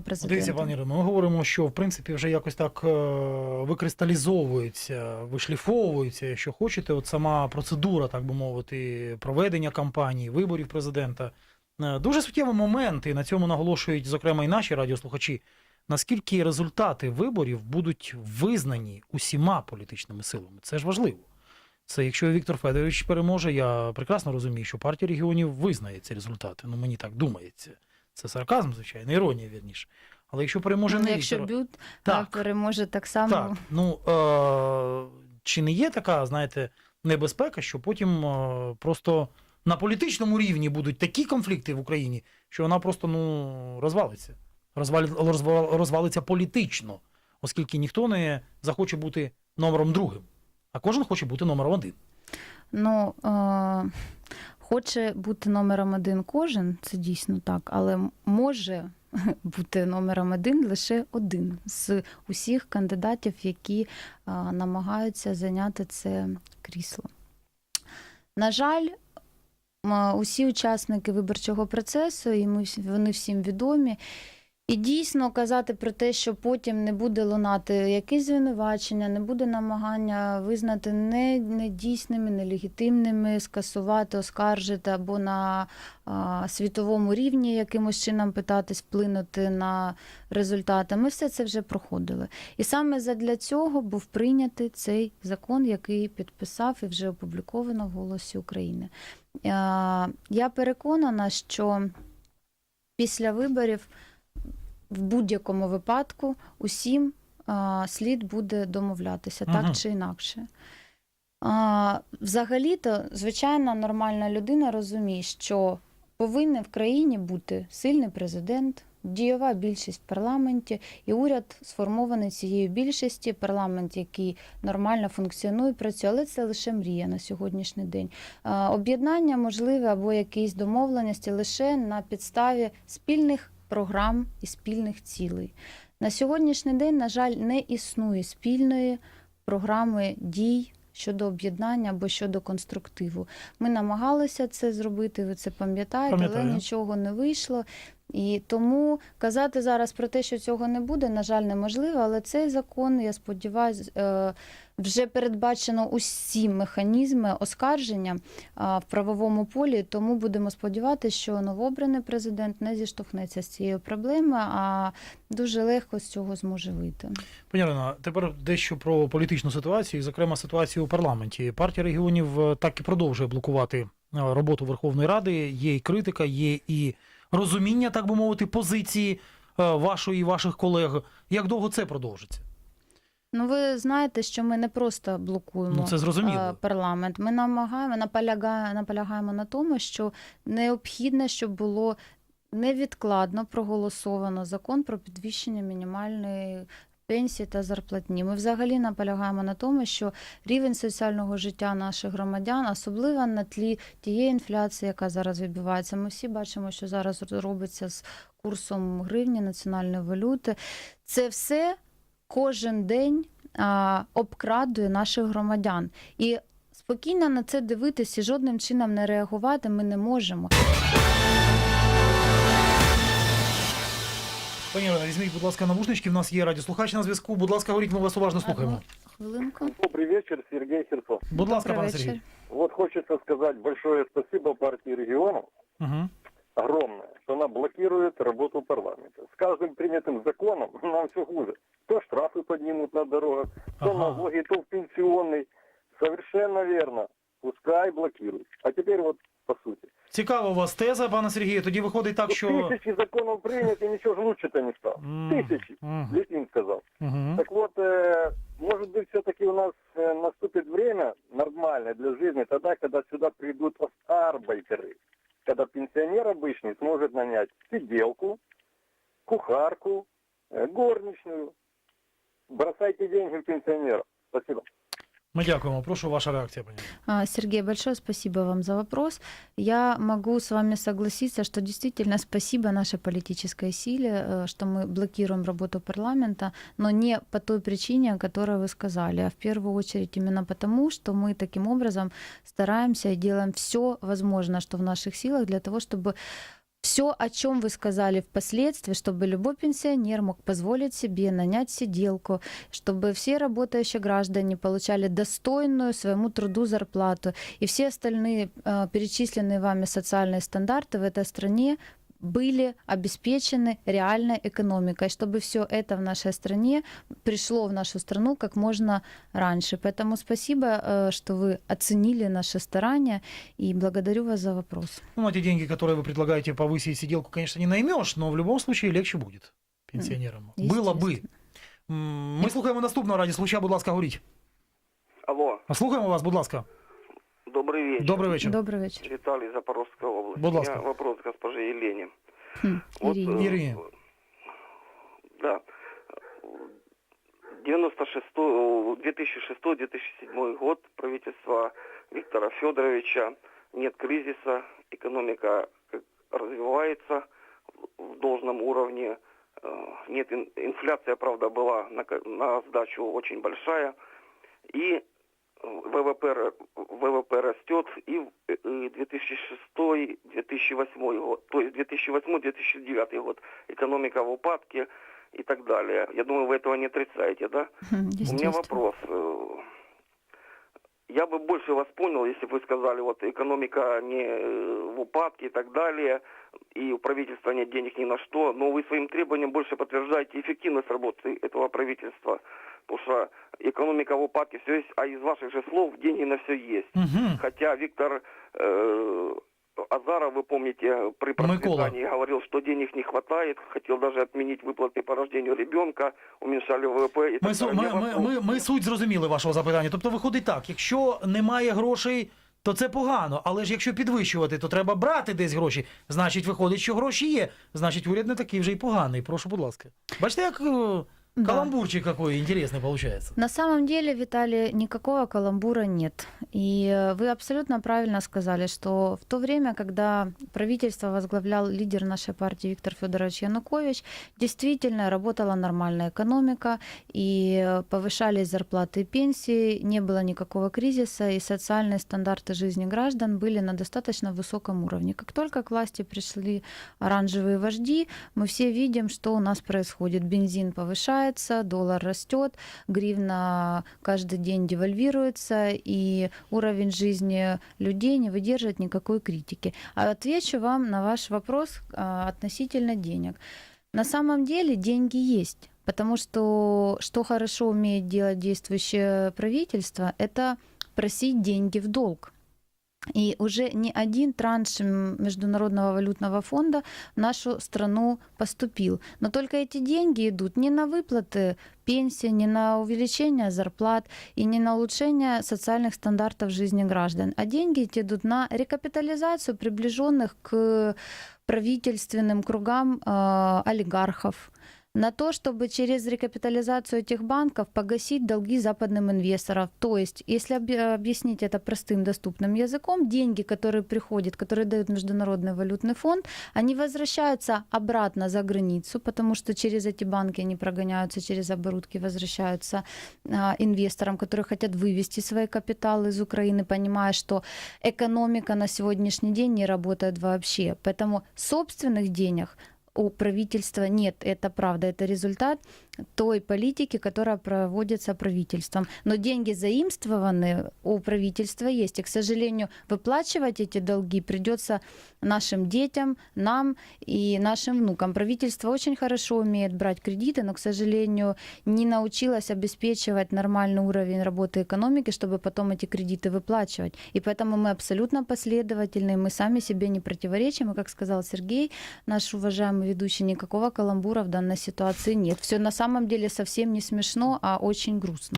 президента. Дивіться, пані Ірино, ми говоримо, що в принципі вже якось так е, викристалізовується, вишліфовується, якщо хочете, от сама процедура, так би мовити, проведення кампанії, виборів президента. Е, Дуже суттєвий момент, і на цьому наголошують, зокрема, і наші радіослухачі. Наскільки результати виборів будуть визнані усіма політичними силами? Це ж важливо. Це якщо Віктор Федорович переможе, я прекрасно розумію, що партія регіонів визнає ці результати. Ну мені так думається. Це сарказм, звичайно, іронія вірніше. Але якщо переможе Ну, не якщо Віктор, б'ють, Так. переможе так само. так, ну е- чи не є така, знаєте, небезпека, що потім е- просто на політичному рівні будуть такі конфлікти в Україні, що вона просто ну розвалиться. Розвалі, розвал- розвалиться політично, оскільки ніхто не захоче бути номером другим, а кожен хоче бути номером один. Ну, е- хоче бути номером один кожен, це дійсно так, але може бути номером один лише один з усіх кандидатів, які а, намагаються зайняти це крісло. На жаль, усі учасники виборчого процесу, і ми вони всім відомі. І дійсно казати про те, що потім не буде лунати якісь звинувачення, не буде намагання визнати не, недійсними, нелегітимними, скасувати, оскаржити або на а, світовому рівні якимось чином питатись вплинути на результати. Ми все це вже проходили. І саме задля цього був прийнятий цей закон, який підписав і вже опубліковано в Голосі України. А, Я переконана, що після виборів в будь-якому випадку усім а, слід буде домовлятися, Мгм. так чи інакше. А, взагалі-то, звичайна нормальна людина розуміє, що повинен в країні бути сильний президент, дієва більшість в парламенті, і уряд сформований цією більшості, парламент, який нормально функціонує, працює, але це лише мрія на сьогоднішній день. А, Об'єднання можливе або якісь домовленості лише на підставі спільних програм і спільних цілей. На сьогоднішній день, на жаль, не існує спільної програми дій щодо об'єднання або щодо конструктиву. Ми намагалися це зробити, ви це пам'ятаєте, але нічого не вийшло. І тому казати зараз про те, що цього не буде, на жаль, неможливо. Але цей закон, я сподіваюся, вже передбачено усі механізми оскарження в правовому полі. Тому будемо сподіватися, що новообраний президент не зіштовхнеться з цією проблемою, а дуже легко з цього зможе вийти. Пані Ірино, тепер дещо про політичну ситуацію, зокрема ситуацію у парламенті. Партія регіонів е, так і продовжує блокувати е, роботу Верховної Ради. Є і критика, є і розуміння, так би мовити, позиції е, вашої і ваших колег. Як довго це продовжиться? Ну, ви знаєте, що ми не просто блокуємо Ну це зрозуміло. е, парламент. Ми намагаємо наполягаємо, наполягаємо на тому, що необхідно, щоб було невідкладно проголосовано закон про підвищення мінімальної. Пенсії та зарплатні. Ми взагалі наполягаємо на тому, що рівень соціального життя наших громадян, особливо на тлі тієї інфляції, яка зараз відбувається. Ми всі бачимо, що зараз робиться з курсом гривні, національної валюти. Це все кожен день обкрадує наших громадян. І спокійно на це дивитися жодним чином не реагувати ми не можемо. Пані Ірино, візьміть, будь ласка, навушнички. В нас є радіослухач на зв'язку. Будь ласка, говоріть, ми вас уважно слухаємо. Хвилинку. Добрый вечер, Сергей Херсов. Будь ласка, Добрий пане вечір. Сергій. Вот хочется сказать большое спасибо партии регионов, Угу. огромное, что она блокирует работу парламента. С каждым принятым законом нам все хуже. То штрафы поднимут на дорогах, то Ага. налоги, то в пенсионный. Совершенно верно. Пускай блокируют. А теперь вот по сути. Цікава у вас теза, пане Сергію. Тоді виходить так, Вот що. Тысячи законов приняты, ничего же лучше-то не стало. М, Тысячи. мгм, Литвин сказал. мгм. Так вот, э, может быть, все-таки у нас э, наступит время нормальное для жизни, тогда, когда сюда придут арбайтеры, когда пенсионер обычный сможет нанять сиделку, кухарку, э, горничную. Бросайте деньги в пенсионеров. Спасибо. Ми дякуємо. Прошу ваша реакція, пані. Ірино. А, Сергей, большое спасибо вам за вопрос. Я могу с вами согласиться, что действительно спасибо нашей политической силе, э, что мы блокируем работу парламента, но не по той причине, о которой вы сказали, а в первую очередь именно потому, что мы таким образом стараемся и делаем все возможное, что в наших силах для того, чтобы все, о чем вы сказали впоследствии, чтобы любой пенсионер мог позволить себе нанять сиделку, чтобы все работающие граждане получали достойную своему труду зарплату, и все остальные э, перечисленные вами социальные стандарты в этой стране были обеспечены реальной экономикой, чтобы все это в нашей стране пришло в нашу страну как можно раньше. Поэтому спасибо, э, что вы оценили наши старания, и благодарю вас за вопрос. Ну, эти деньги, которые вы предлагаете повысить сиделку, конечно, не наймешь, но в любом случае легче будет пенсіонерам. Було би. Естественно. М, Ми слухаємо наступного раді случая, будь ласка, говоріть. Алло, А Слухаємо вас, будь ласка. добрый вечер. Добрий вечір. Добрый вечер. Виталий, Запорожская область. Будь У ласка. меня вопрос к госпоже Елене. Хм, Вот, Ирине. э, Ирине. Да. 96 2006-2007 год правительство Виктора Федоровича. Нет кризиса, экономика развивается в должном уровне. Э, Нет, ин- инфляция, правда, была на, на сдачу очень большая. И ВВП, р- ВВП растет и в- э, 2006-2008 год, то есть 2008-2009 год экономика в упадке и так далее. Я думаю, вы этого не отрицаете, да? Хм, У меня естественно. вопрос. Э, Я бы больше вас понял, если бы вы сказали, вот экономика не э, в упадке и так далее, и у правительства нет денег ни на что, но вы своим требованием больше подтверждаете эффективность работы этого правительства, потому что экономика в упадке, все есть, а из ваших же слов деньги на все есть. Угу. Хотя Виктор э, Азаров, вы помните, при Микола. процветании говорил, что денег не хватает, хотел даже отменить выплаты по рождению ребенка, уменьшали ВВП и Ми, так су- далее. ми, Я ми, вопрос- ми, ми суть зрозуміли вашого запитання. Тобто виходить так, якщо немає грошей, то це погано. Але ж якщо підвищувати, то треба брати десь гроші. Значить, виходить, що гроші є. Значить, уряд не такий вже й поганий. Прошу, будь ласка. Бачите, як е, Да. каламбурчик какой интересный получается. На самом деле, Виталий, никакого каламбура нет. И вы абсолютно правильно сказали, что в то время, когда правительство возглавлял лидер нашей партии Виктор Федорович Янукович, действительно работала нормальная экономика, и повышались зарплаты и пенсии, не было никакого кризиса, и социальные стандарты жизни граждан были на достаточно высоком уровне. Как только к власти пришли оранжевые вожди, мы все видим, что у нас происходит. Бензин повышается, доллар растет, гривна каждый день девальвируется, и уровень жизни людей не выдерживает никакой критики. А отвечу вам на ваш вопрос а, относительно денег. На самом деле деньги есть. Потому что что хорошо умеет делать действующее правительство, это просить деньги в долг. И уже не один транш Международного валютного фонда в нашу страну поступил. Но только эти деньги идут не на выплаты пенсии, не на увеличение зарплат и не на улучшение социальных стандартов жизни граждан, а деньги эти идут на рекапитализацию приближенных к правительственным кругам э, олигархов, на то, чтобы через рекапитализацию этих банков погасить долги западным инвесторам. То есть, если объ- объяснить это простым доступным языком, деньги, которые приходят, которые дает Международный валютный фонд, они возвращаются обратно за границу, потому что через эти банки они прогоняются, через оборудки возвращаются а, инвесторам, которые хотят вывести свои капиталы из Украины, понимая, что экономика на сегодняшний день не работает вообще. Поэтому собственных денег у правительства нет, это правда, это результат той политики, которая проводится правительством. Но деньги заимствованные у правительства есть. И, к сожалению, выплачивать эти долги придется нашим детям, нам и нашим внукам. Правительство очень хорошо умеет брать кредиты, но, к сожалению, не научилось обеспечивать нормальный уровень работы экономики, чтобы потом эти кредиты выплачивать. И поэтому мы абсолютно последовательны, мы сами себе не противоречим. И, как сказал Сергей, наш уважаемый ведущий, никакого каламбура в данной ситуации нет. Все на самом деле совсем не смешно, а очень грустно.